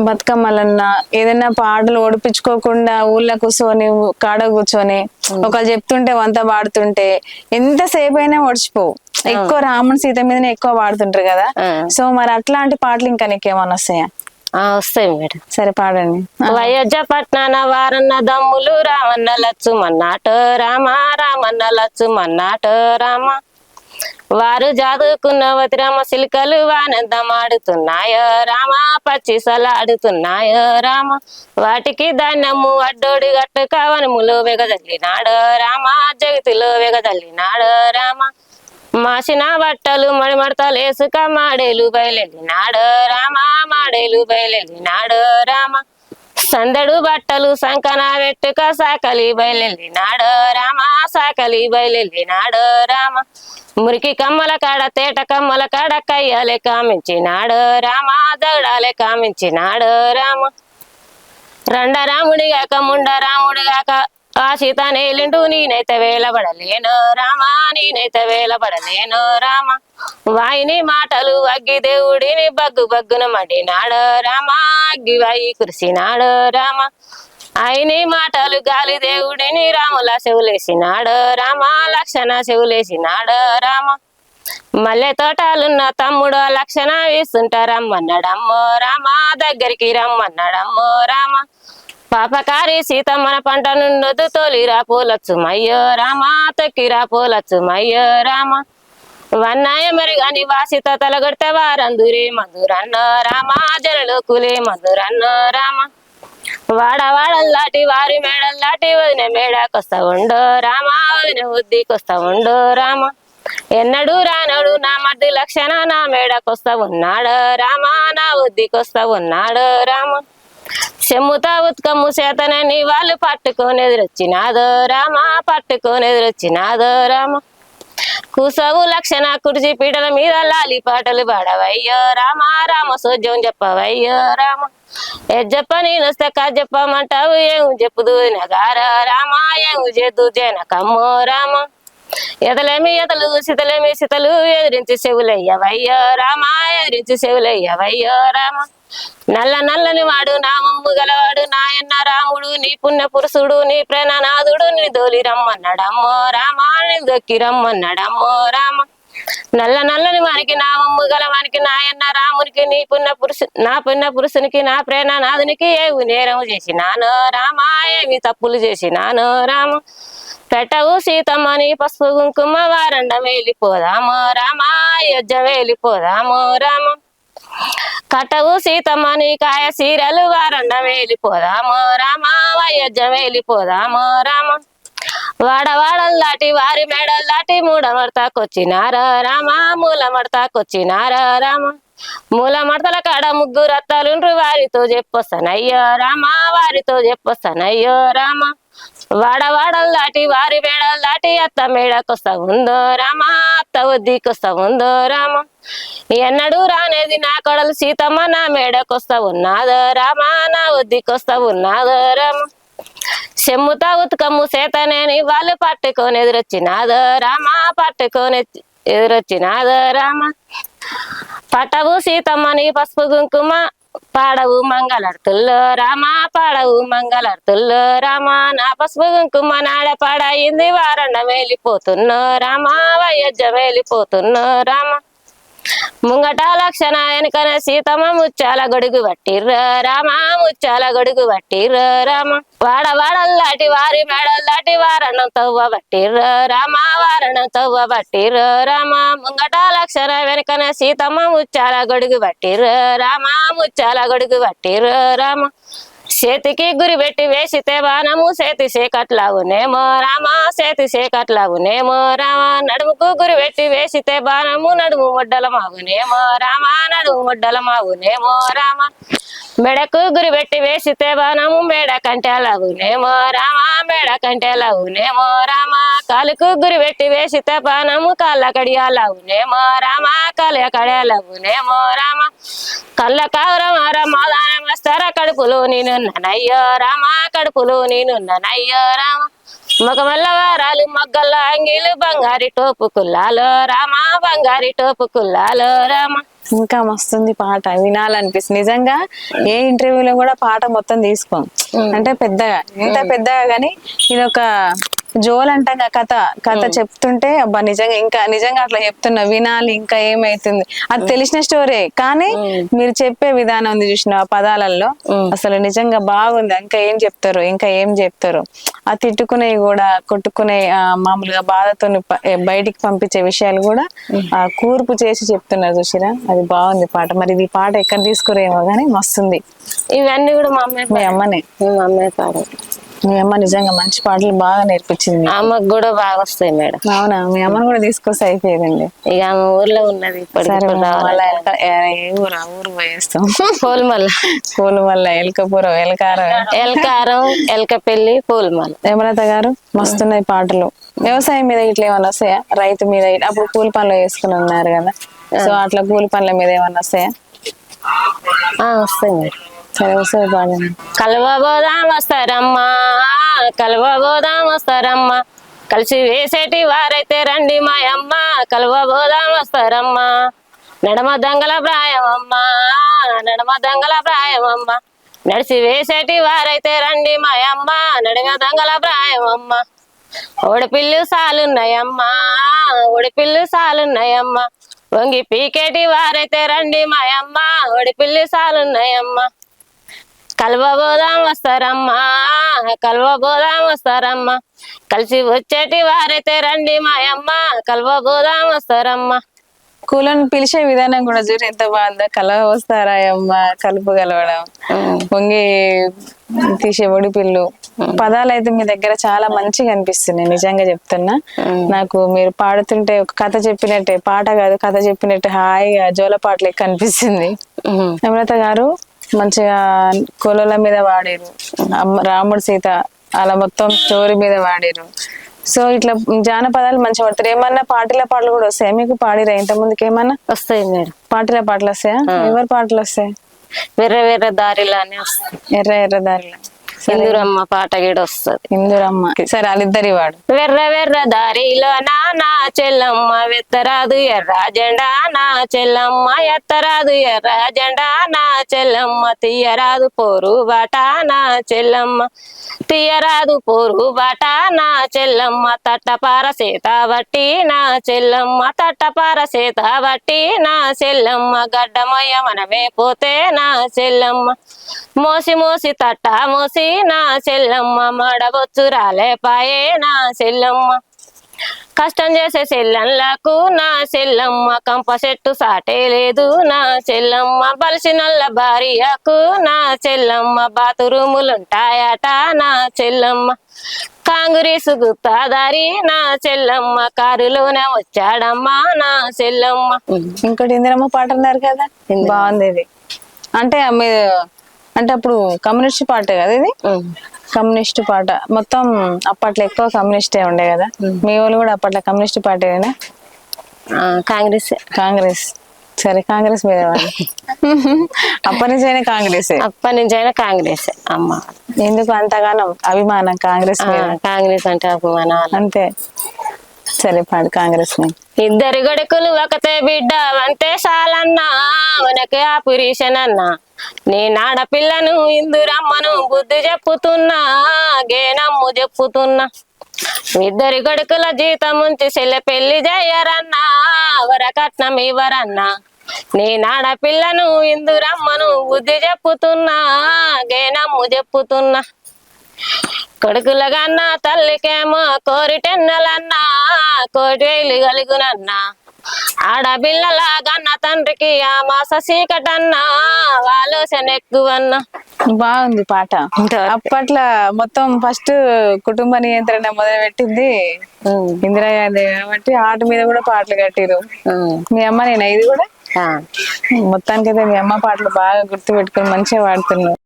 బతుకమ్మలన్నా ఏదైనా పాటలు ఓడిపించుకోకుండా ఊళ్ళో కూర్చొని కాడ కూర్చొని ఒకళ్ళు చెప్తుంటే వంత పాడుతుంటే ఎంతసేపు అయినా ఓడిచిపోవు ఎక్కువ రాముని సీత మీదనే ఎక్కువ పాడుతుంటారు కదా. సో మరి అట్లాంటి పాటలు ఇంకా నీకేమన్నా వస్తాయా? ఆ, వస్తాయి మేడం. సరే పాడండి. వయోజ పట్నాన వారన్న దమ్ములు రామన్న లచ్చు మన్నాట రామ రామన్న లచ్చు మన్నాట రామ. వారు జాదుకున్న వతిరామ సిలికలు వానందమాడుతున్నాయో రామ పచ్చి సలాడుతున్నాయో రామ. వాటికి ధాన్యము అడ్డోడి గట్టు కవనములు వెగదల్లినాడు రామ జగతిలో వెగదల్లినాడు రామ. మాసిన బట్టలు మడిమడతలేసుక మాడేలు బయలెళ్ళినాడు రామ మాడేలు బయలెళ్ళినాడు రామ. సందడు బట్టలు సంకన పెట్టుక సాకలి బయలెళ్ళినాడు రామ సాకలి బయలెళ్ళినాడు రామ. మురికి కమ్మల కాడ తేట కమ్మల కాడ కయ్యాలే కామించినాడు రామ దగడాలే కామించినాడు రామ. రండ రాముడి గాక ముండ రాముడు గాక ఆ సీత నేలిండు నేనైతే వేలబడలేను రామా నేనైతే వేలబడలేను రామ. వాయిని మాటలు అగ్గి దేవుడిని బగ్గు బగ్గున మడినాడు రామా అగ్గి వాయి కురిసినాడు రామ. ఆయని మాటలు గాలి దేవుడిని రాముల చెవులేసినాడు రామ లక్షణ చెవులేసినాడు రామ. మల్లె తోటలున్న తమ్ముడు లక్షణ వేస్తుంటారమ్మన్నాడమ్మో రామ దగ్గరికి రమ్మన్నాడమ్మో రామ. పాపకారి సీతమ్మన పంట నుండొద్దు తోలిరా పూలొచ్చు మయ్యో రామ తొక్కిరా పూలొచ్చు మయ్యో రామ. వన్నాయ మెరుగని వాసిత తలగొడితే వారందురే మందురన్న రామ జనలు కులే మందురన్న రామ. వాడవాడల్లాటి వారి మేడల్లాటి వదిన మేడకొస్తా ఉండో రామ వదిన ఉద్దికొస్తా ఉండో రామ. ఎన్నడు రానడు నా మధ్య లక్షణ నా మేడకొస్తా ఉన్నాడు రామ నా ఉద్దికొస్తా ఉన్నాడు రామ. చెమ్ముతా ఉత్కమ్ము చేతనని వాళ్ళు పట్టుకొని ఎదురొచ్చినాదో రామ పట్టుకొని ఎదురొచ్చినాదో రామ. కుసవు లక్షణ కుర్చి పీటల మీద లాలి పాటలు పాడవయ్యో రామ రామ సోజ్యం చెప్పవయ్యో రామ. ఎజ్జప్ప నేను వస్తే చెప్పమంటావు ఏం చెప్పుదు నగార రామ ఏం చేద్దు జనకమ్మో రామ. ఎదలేమి ఎదలు సితలేమి సితలు ఎదిరించి చెవులయ్యవయ్యో రామ ఎదిరించి చెవులయ్యవయ్యో రామ. నల్ల నల్లని వాడు నామమ్ము గలవాడు నాయన్న రాముడు నీ పుణ్య పురుషుడు నీ ప్రేణనాథుడు నీ దోలి రమ్మన్నాడమ్మో రామ నీ దొక్కి రమ్మన్నాడమ్మో రామ. నల్ల నల్లని వానికి నామమ్ము గల వానికి నాయన్న రామునికి నీ పుణ్య పురుషు నా పుణ్య పురుషునికి నా ప్రేణనాథునికి ఏవి నేరం చేసినాను రామ ఏమి తప్పులు చేసినాను రామ. పెట్టవు సీతమ్మని పసుపు కుంకుమ వారండ వెళ్ళిపోదాము రామ అయోధ్య వెళ్ళిపోదాము రామ. కట్టవు సీతమ్మని కాయ సీరలు వారండ వెళ్ళిపోదాము రామ అయోధ్య వెళ్ళిపోదాము రామ. వాడవాడల్లాటి వారి మేడల్లాటి మూడ మడతాకొచ్చినారా రామ మూలమడతాకొచ్చినారా రామ. మూల మడతల కాడ ముగ్గురు అత్తలుండ్రు వారితో చెప్పొస్తానయ్యో రామ వారితో చెప్పొస్తానయ్యో రామ. వాడవాడల్లాటి వారి మేడల్లాటి అత్త మేడకొస్తా ఉందో రామ అత్త వద్దీకొస్తా ఉందో రామ. ఎన్నడూ రానేది నా కొడలు సీతమ్మ నా మేడకొస్తా ఉన్నాదో రామ నా వద్దీకొస్తా ఉన్నాదో రామ. చెమ్ముతా ఉతుకమ్ము సేతనేని వాళ్ళు పట్టుకొని ఎదురొచ్చినాదో రామ పట్టుకొని ఎదురొచ్చినాదో రామ. పట్టవు సీతమ్మని పసుపు కుంకుమ పాడవు మంగళార్తుల్లో రామ పాడవు మంగళార్తుల్లో రామ. నా పసుపు కుంకుమ నాడ పాడయింది వారణ వెళ్ళిపోతున్నో రామ వయోజ్య వెళ్ళిపోతున్నో రామ. ముంగట లక్షణ వెనుకన సీతమ్మ ముచ్చాల గొడుగు పట్టిర్ర రామ ముచ్చాల గొడుగు పట్టిర్ర రామ వాడ వాడల్లాటి వారి మేడల్లాటి వారణం తవ్వ పట్టిర్ర రామ వారణం తవ్వ పట్టిర్ర రామ ముంగట లక్షణ వెనుకన సీతమ్మ ముచ్చాల గొడుగు పట్టిర్ర రామ ముచ్చాల గొడుగు పట్టిర్ర రామ చేతికి గురి పెట్టి వేసితే బాణము చేతి సేకట్లాగునేమో రామ చేతి సేకట్లాగునేమో రామ. నడుముకు గురి పెట్టి వేసితే బాణము నడుము ముడ్డల మాగునేమో రామ నడుము ముడ్డల మాగునేమో రామ. మెడకు గురి పెట్టి వేసితే బాణము మేడ కంటేలాగునేమో రామ మేడ కంటేలాగునేమో రామా. కాలుకు గురి పెట్టి వేసితే బాణము కాళ్ళ కడియాలాగునేమో రామ. కాళ్ళ కడియాలాగునేమో రామా. కళ్ళ కావరం మాదానం వస్తారా కడుపులో నేనున్నానయ్యో రామా. కడుపులో నేనున్నానయ్యో రామా. మగమల్ల వారాలు మగ్గల్ల అంగీలు బంగారి టోపు కుల్లాలో రామ బంగారి టోపు కుల్లాలో రామ. ఇంకా మస్తుంది పాట వినాలనిపిస్తుంది. నిజంగా ఏ ఇంటర్వ్యూలో కూడా పాట మొత్తం తీసుకోం. అంటే పెద్దగా ఎంత పెద్దగా కానీ ఇది ఒక జోల్ అంటాం కథ కథ చెప్తుంటే అబ్బా నిజంగా ఇంకా నిజంగా అట్లా చెప్తున్నా వినాలి ఇంకా ఏమైతుంది? అది తెలిసిన స్టోరీ కానీ మీరు చెప్పే విధానం ఉంది చూసిన ఆ పదాలలో అసలు నిజంగా బాగుంది ఇంకా ఏం చెప్తారు ఇంకా ఏం చెప్తారు? ఆ తిట్టుకునేవి కూడా కొట్టుకునే మామూలుగా బాధతో బయటికి పంపించే విషయాలు కూడా ఆ కూర్పు చేసి చెప్తున్నారు చూసిరా? అది బాగుంది పాట. మరి ఇది పాట ఎక్కడ తీసుకురేమో కానీ మస్తుంది. ఇవన్నీ కూడా మా అమ్మాయి మీ అమ్మనే. మా అమ్మాయి పాడు. మీ అమ్మ నిజంగా మంచి పాటలు బాగా నేర్పించింది అమ్మకు కూడా బాగా వస్తాయి మేడం. అవునా? మీ అమ్మని కూడా తీసుకొస్తే అయిపోయేదండి. ఇక ఆమె ఊర్లో ఉన్నది ఊరు? ఊరు పోయేస్తాం. పూలమల్ల పూలు వల్ల ఎలకపురం ఎలకారం. ఎల్కారం ఎల్క పెళ్ళి పూలమల్ల హేమలత గారు మస్తున్నాయి పాటలు. వ్యవసాయం మీద ఇట్లా ఏమన్నా వస్తాయా? రైతు మీద అప్పుడు కూలి పనులు వేసుకుని ఉన్నారు కదా. సో అట్లా కూలి పనుల మీద ఏమన్నా వస్తాయా? ఆ, వస్తాయి మేడం సరే వస్తారమ్మా పాడండి కలవబోదాం వస్తారమ్మా కలవబోదాం వస్తారమ్మా కలిసి వేసేటి వారైతే రండి మా అమ్మ కలవబోదాం వస్తారమ్మా నడమ దంగల ప్రాయమమ్మా నడమ దంగల ప్రాయమమ్మ. నడిచి వేసేటి వారైతే రండి మా అమ్మ నడిమ దంగల ప్రాయమమ్మ. ఓడిపిల్లు సాలున్నాయమ్మా ఓడిపిల్లు సాలున్నాయమ్మా. వంగి పీకేటి వారైతే రండి మా అమ్మ ఓడిపిల్లు సాలున్నాయమ్మా. కలవబోదాం వస్తారమ్మా కలవబోదాం వస్తారమ్మా. కలిసి వచ్చేటి వారైతే రండి మా అమ్మ కలవబోదాం వస్తారమ్మా. కూలను పిలిచే విధానం కూడా చూడు ఎంత బాగుందో. కలవ వస్తారా అమ్మ కలుపు కలవడం వంగి తీసే ఒడి పిల్లు. పదాలు అయితే మీ దగ్గర చాలా మంచిగా అనిపిస్తున్నాయి నిజంగా చెప్తున్నా. నాకు మీరు పాడుతుంటే ఒక కథ చెప్పినట్టే పాట కాదు కథ చెప్పినట్టే హాయిగా జోల పాట లెక్క అనిపిస్తుంది. నమ్రత గారు మంచిగా కొలల మీద వాడారు రాముడు సీత అలా మొత్తం స్టోరీ మీద వాడారు సో ఇట్లా జానపదాలు మంచిగా పడతారు ఏమన్నా పాటల పాటలు కూడా వస్తాయి? మీకు పాడిరా ఇంత ముందుకు ఏమన్నా? వస్తాయి మేడం. పాటల పాటలు వస్తాయా? ఎవరి పాటలు వస్తాయి? వేరే వేరే దారిలానే వస్తాయి. ఎర్ర ఎర్ర దారిలో. సింధూరమ్మ పాట గీడ వస్తుంది. ఇందురమ్మ. సరే వాళ్ళిద్దరి వాడు. వెర్ర వెర్ర దారిలో నానా చెల్లమ్మ వెత్తరాదు. ఎర్ర జెండా నా చెల్లమ్మ ఎత్తరాదు. ఎర్ర జెండా నా చెల్లమ్మ తీయరాదు. పోరు బాట నా చెల్లమ్మ తీయరాదు. పోరు బాట నా చెల్లమ్మ తట్టపార సీత బట్టి నా చెల్లమ్మ తట్టపార సీత బట్టి నా చెల్లమ్మ గడ్డమయ్య మనమే పోతే నా చెల్లమ్మ. మోసి మోసి తట్ట మోసి నా చెల్లమ్మ మడబొచ్చు రాలే పాయే నా చెల్లమ్మ కష్టం చేసే చెల్లెళ్ళకు నా చెల్లమ్మ కంప చెట్టు సాటే లేదు నా చెల్లమ్మ బలిసి నల్ల భార్యకు నా చెల్లమ్మ బాతురూములుంటాయట నా చెల్లమ్మ కాంగ్రెస్ గుత్తాదారి నా చెల్లమ్మ కారులోనే వచ్చాడమ్మా నా చెల్లమ్మ ఇంకోటి ఇందిరమ్మ పాట అన్నారు కదా? బాగుంది ఇది. అంటే మీరు అంటే అప్పుడు కమ్యూనిస్ట్ పార్టీ కదా ఇది. కమ్యూనిస్ట్ పాట మొత్తం అప్పట్లో ఎక్కువ కమ్యూనిస్టే ఉండే కదా? మీ వాళ్ళు కూడా అప్పట్లో కమ్యూనిస్ట్ పార్టీనా ఆ, కాంగ్రెస్. కాంగ్రెస్. సరే కాంగ్రెస్ మీద అప్పటి నుంచైనా కాంగ్రెస్. అప్పటి నుంచైనా కాంగ్రెస్ అమ్మ. ఎందుకు అంతగానో అభిమానం కాంగ్రెస్ కాంగ్రెస్ అంటే అభిమానం. అంతే. సరే పాడు కాంగ్రెస్ ఇద్దరు గడుకులు ఒకతే బిడ్డ అంతే చాలన్నా. మనకి ఆ అన్న. నీ ఆడపిల్లను ఇందురమ్మను బుద్ధి చెప్పుతున్నా గేనమ్ము చెప్పుతున్నా. ఇద్దరి గడుకుల జీతం ఉంచి చెల్లె పెళ్ళి చేయరన్నా వరకట్నం ఇవ్వరన్నా. నీ ఆడపిల్లను ఇందురమ్మను బుద్ధి చెప్పుతున్నా గేనమ్ము చెప్పుతున్నా. కొడుకులగన్నా తల్లికేమో కోరిటెన్నెలన్నా కోటి వేలు కలుగునన్నా ఆడపిల్లలాగన్న తండ్రికి ఆ మాస చీకటన్నా ఆలోచన ఎక్కువన్నా బాగుంది పాట. అప్పట్లో మొత్తం ఫస్ట్ కుటుంబ నియంత్రణ మొదలు పెట్టింది ఇందిరాగాంధీ కాబట్టి ఆట మీద కూడా పాటలు కట్టిరు. మీ అమ్మ నేను? ఇది కూడా? మొత్తానికైతే మీ అమ్మ పాటలు బాగా గుర్తు పెట్టుకొని మంచిగా పాడుతున్నావు